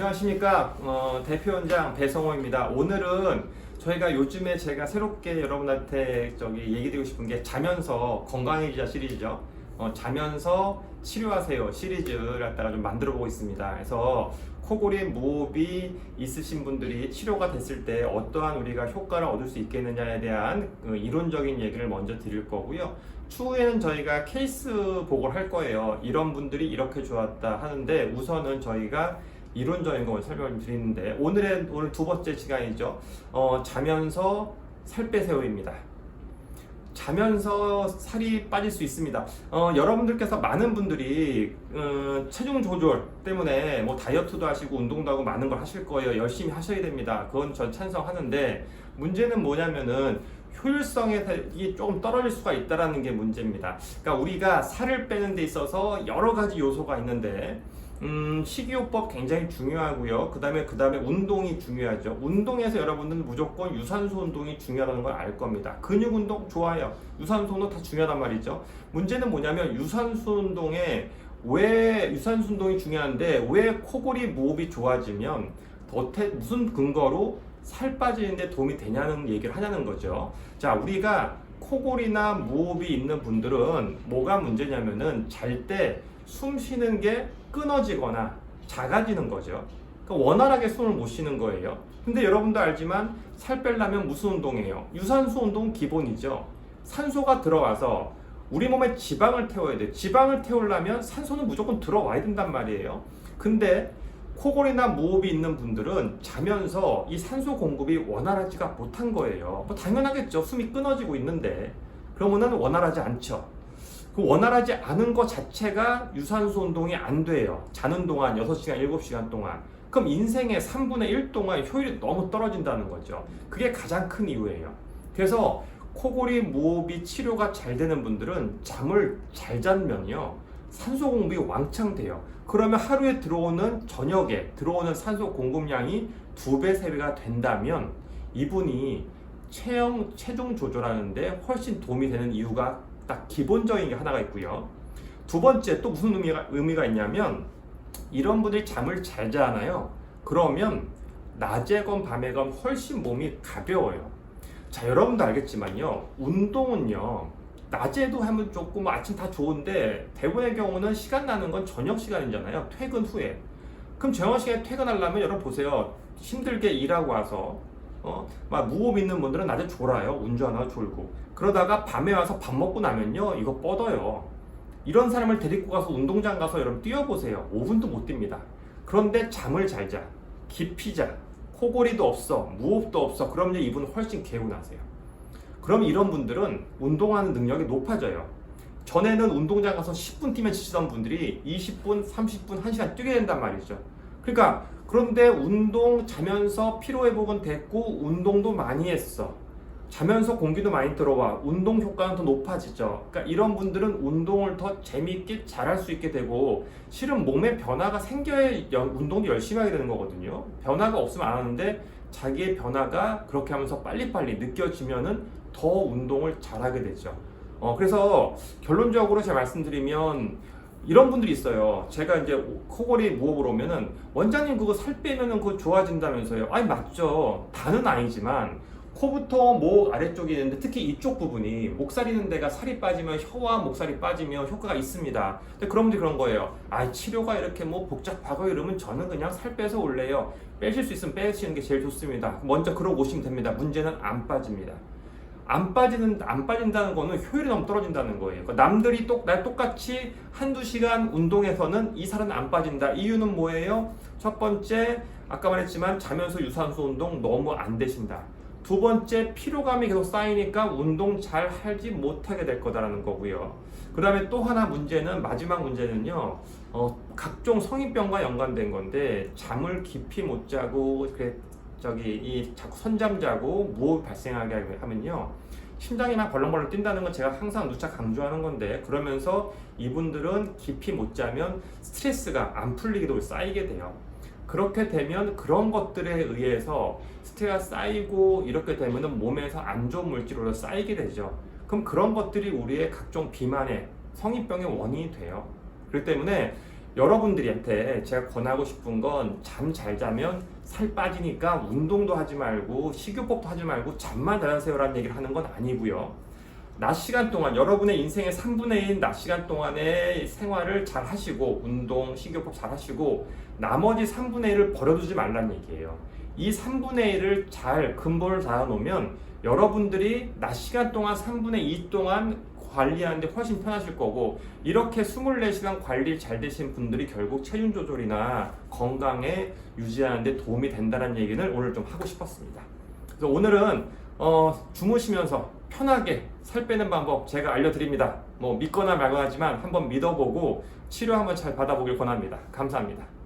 안녕하십니까 어, 대표원장 배성호입니다. 오늘은 저희가 요즘에 제가 새롭게 여러분한테 저기 얘기드리고 싶은 게 자면서 건강해지자 시리즈죠. 어, 자면서 치료하세요 시리즈를 갖다가 좀 만들어 보고 있습니다. 그래서 코골이 무호흡이 있으신 분들이 치료가 됐을 때 어떠한 우리가 효과를 얻을 수 있겠느냐에 대한 그 이론적인 얘기를 먼저 드릴 거고요. 추후에는 저희가 케이스 보고를 할 거예요. 이런 분들이 이렇게 좋았다 하는데 우선은 저희가 이론적인 걸 설명을 드리는데 오늘의 오늘 두 번째 시간이죠. 어, 자면서 살 빼세요입니다. 자면서 살이 빠질 수 있습니다. 어, 여러분들께서 많은 분들이 어, 체중 조절 때문에 뭐 다이어트도 하시고 운동도 하고 많은 걸 하실 거예요. 열심히 하셔야 됩니다. 그건 전 찬성하는데 문제는 뭐냐면은 효율성이 조금 떨어질 수가 있다라는 게 문제입니다. 그러니까 우리가 살을 빼는 데 있어서 여러 가지 요소가 있는데 음, 식이요법 굉장히 중요하고요. 그 다음에 그 다음에 운동이 중요하죠. 운동에서 여러분들은 무조건 유산소 운동이 중요하다는 걸 알 겁니다. 근육 운동 좋아요. 유산소 운동 다 중요하단 말이죠. 문제는 뭐냐면 유산소 운동에 왜 유산소 운동이 중요한데 왜 코골이 무호흡이 좋아지면 어태 무슨 근거로 살 빠지는데 도움이 되냐는 얘기를 하냐는 거죠. 자, 우리가 코골이나 무호흡이 있는 분들은 뭐가 문제냐면은 잘때 숨 쉬는 게 끊어지거나 작아지는 거죠. 그러니까 원활하게 숨을 못 쉬는 거예요. 근데 여러분도 알지만 살 빼려면 무슨 운동이에요? 유산소 운동 기본이죠. 산소가 들어와서 우리 몸에 지방을 태워야 돼. 지방을 태우려면 산소는 무조건 들어와야 된단 말이에요. 근데 코골이나 무호흡이 있는 분들은 자면서 이 산소 공급이 원활하지가 못한 거예요. 뭐 당연하겠죠. 숨이 끊어지고 있는데. 그러면은 원활하지 않죠. 그 원활하지 않은 것 자체가 유산소 운동이 안 돼요. 자는 동안 6시간, 7시간 동안. 그럼 인생의 3분의 1 동안 효율이 너무 떨어진다는 거죠. 그게 가장 큰 이유예요. 그래서 코골이 무호흡이 치료가 잘 되는 분들은 잠을 잘 자면요. 산소 공급이 왕창 돼요. 그러면 하루에 들어오는 저녁에 들어오는 산소 공급량이 두 배, 세 배가 된다면 이분이 체형 체중 조절하는데 훨씬 도움이 되는 이유가 딱 기본적인 게 하나가 있고요. 두 번째 또 무슨 의미가 의미가 있냐면 이런 분들이 잠을 잘 자나요? 그러면 낮에건 밤에건 훨씬 몸이 가벼워요. 자, 여러분도 알겠지만요. 운동은요. 낮에도 하면 조금 아침 다 좋은데 대부분의 경우는 시간 나는 건 저녁 시간이잖아요. 퇴근 후에. 그럼 저녁 시간에 퇴근하려면 여러분 보세요. 힘들게 일하고 와서 어, 막 무호흡 있는 분들은 낮에 졸아요. 운전하고 졸고. 그러다가 밤에 와서 밥 먹고 나면요. 이거 뻗어요. 이런 사람을 데리고 가서 운동장 가서 여러분 뛰어보세요. 5분도 못 뜁니다. 그런데 잠을 잘 자. 깊이 자. 코골이도 없어. 무호흡도 없어. 그럼 이제 이분은 훨씬 개운하세요. 그럼 이런 분들은 운동하는 능력이 높아져요. 전에는 운동장 가서 10분 뛰면 지치던 분들이 20분, 30분, 1시간 뛰게 된단 말이죠. 그러니까 그런데 운동 자면서 피로 회복은 됐고 운동도 많이 했어. 자면서 공기도 많이 들어와 운동 효과는 더 높아지죠. 그러니까 이런 분들은 운동을 더 재미있게 잘할 수 있게 되고 실은 몸에 변화가 생겨야 운동도 열심히 하게 되는 거거든요. 변화가 없으면 안 하는데 자기의 변화가 그렇게 하면서 빨리빨리 느껴지면은 더 운동을 잘하게 되죠. 어, 그래서 결론적으로 제가 말씀드리면 이런 분들이 있어요. 제가 이제 코골이 무호흡을 오면은 원장님 그거 살 빼면은 그거 좋아진다면서요. 아니 맞죠. 다는 아니지만 코부터 목 아래쪽이 있는데 특히 이쪽 부분이 목살 있는 데가 살이 빠지면 혀와 목살이 빠지면 효과가 있습니다. 근데 그런 분들이 그런 거예요. 아 치료가 이렇게 뭐 복잡하고 이러면 저는 그냥 살 빼서 올래요. 빼실 수 있으면 빼시는 게 제일 좋습니다. 먼저 그러고 오시면 됩니다. 문제는 안 빠집니다. 안 빠지는 안 빠진다는 거는 효율이 너무 떨어진다는 거예요. 그러니까 남들이 똑, 날 똑같이 한두 시간 운동해서는 이 살은 안 빠진다. 이유는 뭐예요? 첫 번째 아까 말했지만 자면서 유산소 운동 너무 안 되신다. 두 번째 피로감이 계속 쌓이니까 운동 잘 하지 못하게 될 거다라는 거고요. 그 다음에 또 하나 문제는 마지막 문제는요. 어, 각종 성인병과 연관된 건데 잠을 깊이 못 자고 그래 저기 이 자꾸 선잠 자고 무호흡 발생하게 하면요. 심장이 막 벌렁벌렁 뛴다는 건 제가 항상 누차 강조하는 건데 그러면서 이분들은 깊이 못 자면 스트레스가 안 풀리기도 쌓이게 돼요. 그렇게 되면 그런 것들에 의해서 스트레스가 쌓이고 이렇게 되면 몸에서 안 좋은 물질로 쌓이게 되죠. 그럼 그런 것들이 우리의 각종 비만의 성인병의 원인이 돼요. 그렇기 때문에 여러분들한테 제가 권하고 싶은 건 잠 잘 자면 살 빠지니까 운동도 하지 말고 식이요법도 하지 말고 잠만 잘 자세요라는 얘기를 하는 건 아니고요. 낮 시간 동안 여러분의 인생의 3분의 1낮 시간 동안의 생활을 잘 하시고 운동, 식이요법 잘 하시고 나머지 3분의 1을 버려두지 말라는 얘기예요. 이 3분의 1을 잘 근본을 잡아 놓으면 여러분들이 낮 시간 동안 3분의 2 동안 관리하는데 훨씬 편하실 거고 이렇게 24시간 관리 잘 되신 분들이 결국 체중 조절이나 건강에 유지하는데 도움이 된다는 얘기를 오늘 좀 하고 싶었습니다. 그래서 오늘은 어, 주무시면서 편하게 살 빼는 방법 제가 알려드립니다. 뭐 믿거나 말거나지만 한번 믿어보고 치료 한번 잘 받아보길 권합니다. 감사합니다.